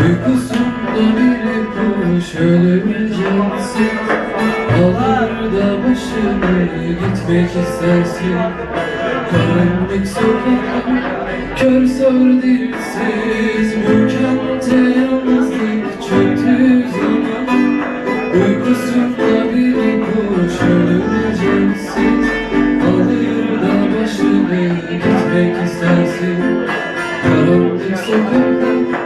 Uykusunda bile kuş ölemeyeceksin Dağlarda başına gitmek istersin. Karanlık sokak kör sağır dilsiz. Mükemmel yalnızlık çöktüğü zaman. Uykusunda bile kuş ölemeyeceksin Dağlarda başına gitmek istersin. Karanlık sokak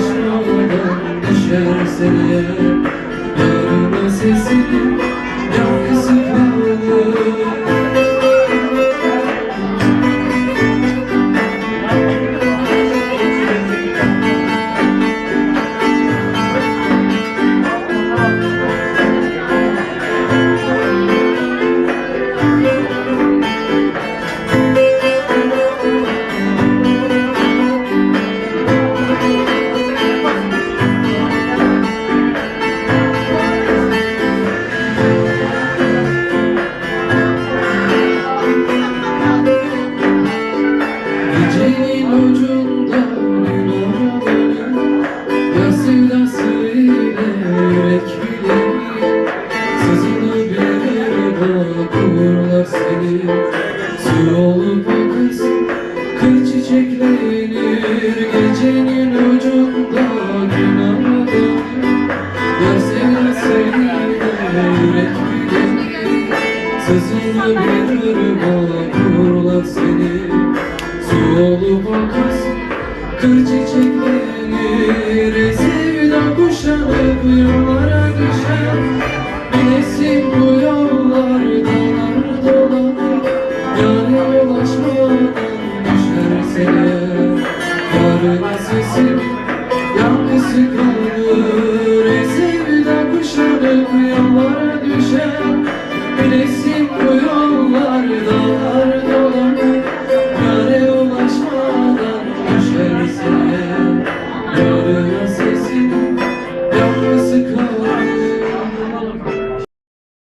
düşerse Yarına sesini okurlar seni. Su olup akarsın kır çiçeklenir Gecenin ucunda gün Ya sevdasıyla yürek bilir Sızılabilir okurlar seni. Su olup akarsın Kır çiçeklenir sevda kuşanıp yollara Krishna.